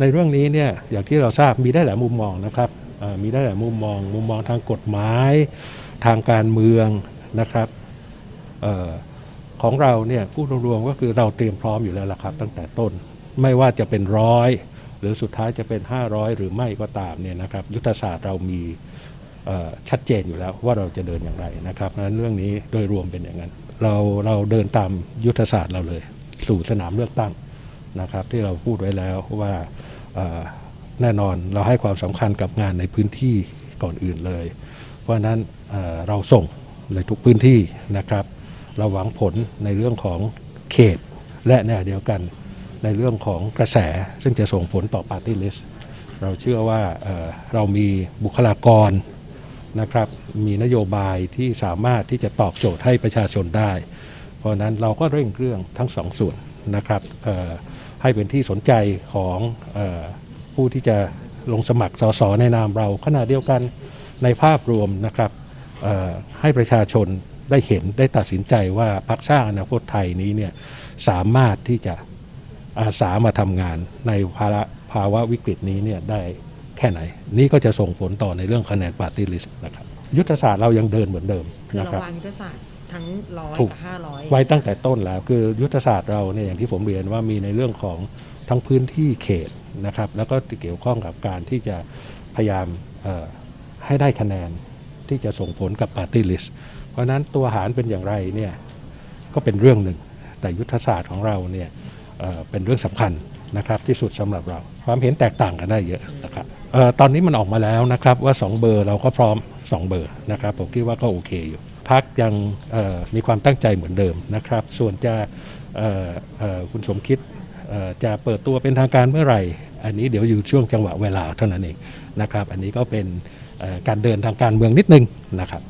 ในเรื่องนี้เนี่ยอย่างที่เราทราบมีได้หลายมุมมองนะครับมีได้หลายมุมมอง มุมมองทางกฎหมาย ทางการเมืองนะครับออของเราเนี่ยพูดรวมๆก็คือเราเตรียมพร้อมอยู่แล้วล่ะครับ ตั้งแต่ต้นไม่ว่าจะเป็นร้อยหรือสุดท้ายจะเป็น 500 หรือไม่ก็ตามเนี่ยนะครับยุทธศาสตร์เรามีชัดเจนอยู่แล้วว่าเราจะเดินอย่างไรนะครับเพราะฉะนั้นเรื่องนี้โดยรวมเป็นอย่างนั้น เราเราเดินตามยุทธศาสตร์เราเลย สู่สนามเลือกตั้ง นะครับที่เราพูดไว้แล้วว่าแน่นอนเราให้ความสำคัญกับงานในพื้นที่ก่อนอื่นเลย เพราะนั้นเเราส่งในทุกพื้นที่นะครับ เราหวังผลในเรื่องของเขตและในขณะเดียวกันในเรื่องของกระแสซึ่งจะส่งผลต่อปาร์ตี้ลิสต์เราเชื่อว่าเเรามีบุคลากรนะครับ มีนโยบายที่สามารถที่จะตอบโจทย์ให้ประชาชนได้ เพราะนั้นเราก็เร่งเครื่องทั้งสองส่วนนะครับ ให้เป็นที่สนใจของออผู้ที่จะลงสมัครสสในนามเราขณะเดียวกันในภาพรวมนะครับให้ประชาชนได้เห็นได้ตัดสินใจว่าพรรคสร้างอนาคตไทยนี้เนี่ยสามารถที่จะอาสามาทำงานในภาวะภาวะวิกฤตนี้เนี่ยได้แค่ไหน นี่ก็จะส่งผลต่อในเรื่องคะแนนปาร์ตี้ลิสต์นะครับ ยุทธศาสตร์เรายังเดินเหมือนเดิมนะครับวางยุทธศาสตร์ ทั้งร้อยถูก กับห้าร้อยไว้ตั้งแต่ต้นแล้วคือยุทธศาสตร์เราเนี่ยอย่างที่ผมเรียนว่ามีในเรื่องของทั้งพื้นที่เขตนะครับ แล้วก็เกี่ยวข้องกับการที่จะพยายามเอ่อให้ได้คะแนนที่จะส่งผลกับปาร์ตี้ลิสต์เพราะฉะนั้นตัวหารเป็นอย่างไรเนี่ยก็เป็นเรื่องหนึ่ง แต่ยุทธศาสตร์ของเราเนี่ยเอ่อเป็นเรื่องสำคัญนะครับที่สุดสำหรับเรา ความเห็นแตกต่างกันได้เยอะนะครับเออตอนนี้มันออกมาแล้วนะครับว่า2เบอร์เราก็พร้อม2เบอร์นะครับผมคิดว่าก็โอเคอยู่ พักยังมีความตั้งใจเหมือนเดิมนะครับ ส่วนจะคุณสมคิดจะเปิดตัวเป็นทางการเมื่อไหร่ อันนี้เดี๋ยวอยู่ช่วงจังหวะเวลาเท่านั้นเองนะครับ อันนี้ก็เป็นการเดินทางการเมืองนิดนึงนะครับ